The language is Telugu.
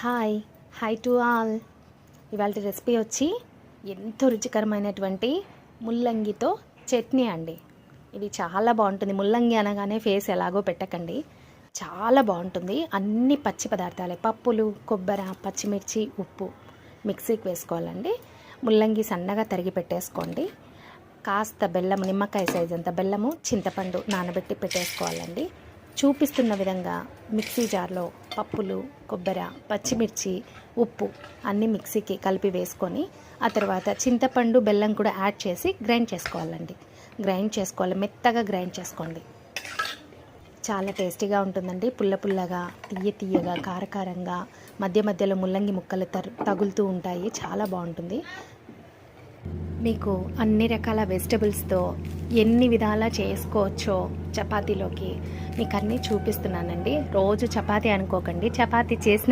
హాయ్. Hi to all. ఇవాళ రెసిపీ వచ్చి ఎంతో రుచికరమైనటువంటి ముల్లంగితో చట్నీ అండి. ఇది చాలా బాగుంటుంది. ముల్లంగి అనగానే ఫేస్ ఎలాగో పెట్టకండి. చాలా బాగుంటుంది. అన్ని పచ్చి పదార్థాలే. పప్పులు కొబ్బరి పచ్చిమిర్చి ఉప్పు మిక్సీకి వేసుకోవాలండి. ముల్లంగి సన్నగా తరిగి పెట్టేసుకోండి. కాస్త బెల్లము నిమ్మకాయ సైజ్ అంత బెల్లము చింతపండు నానబెట్టి పెట్టేసుకోవాలండి. చూపిస్తున్న విధంగా మిక్సీ జార్లో పప్పులు కొబ్బరి పచ్చిమిర్చి ఉప్పు అన్నీ మిక్సీకి కలిపి వేసుకొని ఆ తర్వాత చింతపండు బెల్లం కూడా యాడ్ చేసి గ్రైండ్ చేసుకోవాలండి. గ్రైండ్ చేసుకోవాలి. మెత్తగా గ్రైండ్ చేసుకోండి. చాలా టేస్టీగా ఉంటుందండి. పుల్ల పుల్లగా తీయ తీయగా కారకారంగా మధ్య మధ్యలో ముల్లంగి ముక్కలు తగులుతూ ఉంటాయి. చాలా బాగుంటుంది. మీకు అన్ని రకాల వెజిటబుల్స్తో ఎన్ని విధాలా చేసుకోవచ్చో చపాతీలోకి మీకు అన్నీ చూపిస్తున్నానండి. రోజు చపాతీ అనుకోకండి. చపాతీ చేసిన